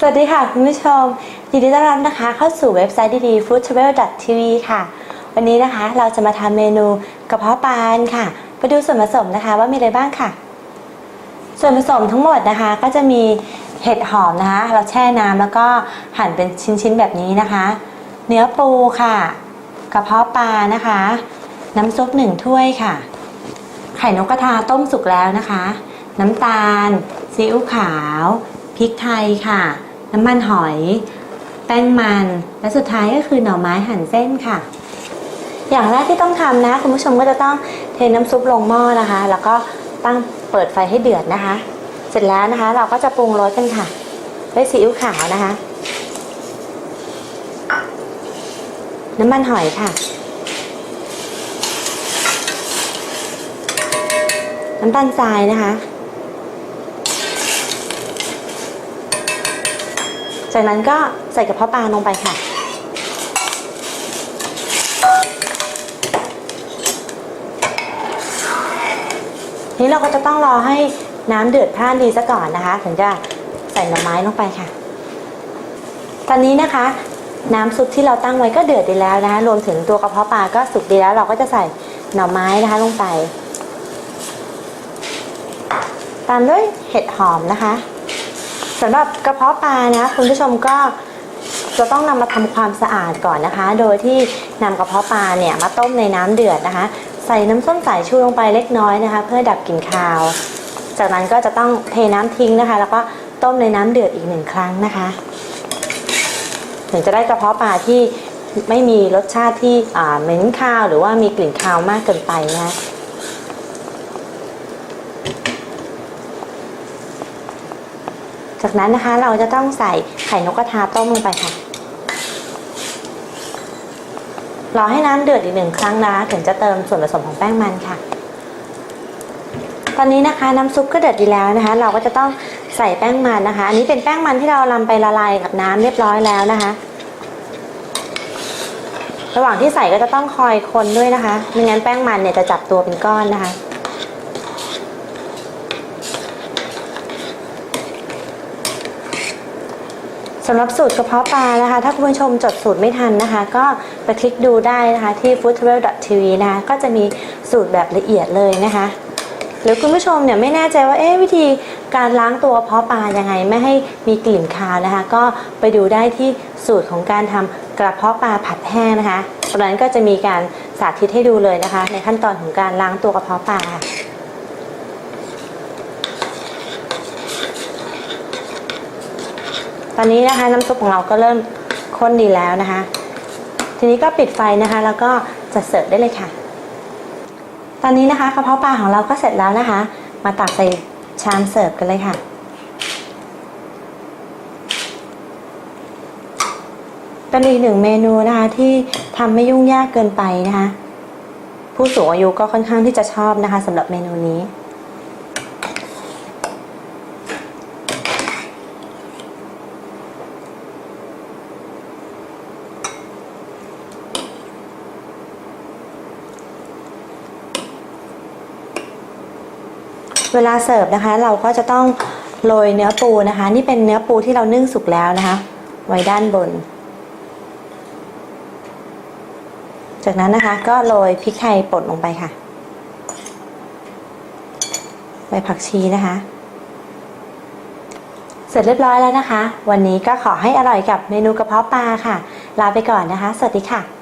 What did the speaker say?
สวัสดีค่ะคุณผู้ชม ยินดีต้อนรับนะคะ เข้าสู่เว็บไซต์ดีๆ foodtravel.tv ค่ะ วันนี้นะคะเราจะมาทำเมนูกระเพาะปลาค่ะ ไปดูส่วนผสมนะคะว่ามีอะไรบ้างค่ะ ส่วนผสมทั้งหมดนะคะก็จะมีเห็ดหอมนะคะ เราแช่น้ำแล้วก็หั่นเป็นชิ้นๆแบบนี้นะคะ เนื้อปูค่ะ กระเพาะปลานะคะ น้ำซุปหนึ่งถ้วยค่ะ ไข่นกกระทาต้มสุกแล้วนะคะ น้ำตาลซีอิ๊วขาวพริกไทยค่ะ น้ำมันหอย แป้งมัน และสุดท้ายก็คือหน่อไม้หั่นเส้นค่ะ อย่างแรกที่ต้องทำนะ คุณผู้ชมก็จะต้องเทน้ำซุปลงหม้อนะคะ แล้วก็ตั้งเปิดไฟให้เดือดนะคะ เสร็จแล้วนะคะ เราก็จะปรุงรสกันค่ะ ด้วยซีอิ๊วขาวนะคะ น้ำมันหอยค่ะ น้ำตาลทรายนะคะ จากนั้นก็ใส่กระเพาะปลาลงไปค่ะ นี้เราก็จะต้องรอให้น้ำเดือดพล่านดีซะก่อนนะคะ ถึงจะใส่หน่อไม้ลงไปค่ะ ตอนนี้นะคะ น้ำซุปที่เราตั้งไว้ก็เดือดดีแล้วนะคะ รวมถึงตัวกระเพาะปลาก็สุกดีแล้ว เราก็จะใส่หน่อไม้นะคะลงไป ตามด้วยเห็ดหอมนะคะ สำหรับกระเพาะปลานะคุณผู้ชมก็จะต้องนำมาทำความสะอาดก่อนนะคะ โดยที่นำกระเพาะปลาเนี่ยมาต้มในน้ำเดือดนะคะ ใส่น้ำส้มสายชูลงไปเล็กน้อยนะคะ เพื่อดับกลิ่นคาว จากนั้นก็จะต้องเทน้ำทิ้งนะคะ แล้วก็ต้มในน้ำเดือดอีกหนึ่งครั้งนะคะถึงจะได้กระเพาะปลาที่ไม่มีรสชาติที่เหม็นคาวหรือว่ามีกลิ่นคาวมากเกินไปนะคะ จากนั้นนะคะเราจะต้องใส่ไข่นกกระทาต้มลงไปค่ะ รอให้น้ำเดือดอีกหนึ่งครั้งนะถึงจะเติมส่วนผสมของแป้งมันค่ะ ตอนนี้นะคะน้ำซุปก็เดือดดีแล้วนะคะ เราก็จะต้องใส่แป้งมันนะคะ อันนี้เป็นแป้งมันที่เรานำไปละลายกับน้ำเรียบร้อยแล้วนะคะ ระหว่างที่ใส่ก็จะต้องคอยคนด้วยนะคะไม่งั้นแป้งมันเนี่ยจะจับตัวเป็นก้อนนะคะ สำหรับสูตรกระเพาะปลานะคะ ถ้าคุณผู้ชมจดสูตรไม่ทันนะคะ ก็ไปคลิกดูได้นะคะที่ foodtravel.tv นะคะก็จะมีสูตรแบบละเอียดเลยนะคะ หรือคุณผู้ชมเนี่ยไม่แน่ใจว่าเอ๊ะวิธีการล้างตัวกระเพาะปลายังไงไม่ให้มีกลิ่นคาวนะคะ ก็ไปดูได้ที่สูตรของการทำกระเพาะปลาผัดแห้งนะคะตรงนั้นก็จะมีการสาธิตให้ดูเลยนะคะ ในขั้นตอนของการล้างตัวกระเพาะปลาค่ะ ตอนนี้นะคะน้ำซุปของเราก็เริ่มข้นดีแล้วนะคะ ทีนี้ก็ปิดไฟนะคะ แล้วก็จัดเสิร์ฟได้เลยค่ะ ตอนนี้นะคะกระเพาะปลาของเราก็เสร็จแล้วนะคะ มาตักใส่ชามเสิร์ฟกันเลยค่ะเป็นอีกหนึ่งเมนูนะคะที่ทำไม่ยุ่งยากเกินไปนะคะ ผู้สูงอายุก็ค่อนข้างที่จะชอบนะคะสำหรับเมนูนี้ เวลาเสิร์ฟนะคะ เราก็จะต้องโรยเนื้อปูนะคะ นี่เป็นเนื้อปูที่เรานึ่งสุกแล้วนะคะ ไว้ด้านบน จากนั้นนะคะก็โรยพริกไทยป่นลงไปค่ะใบผักชีนะคะ เสร็จเรียบร้อยแล้วนะคะ วันนี้ก็ขอให้อร่อยกับเมนูกระเพาะปลาค่ะ ลาไปก่อนนะคะ สวัสดีค่ะ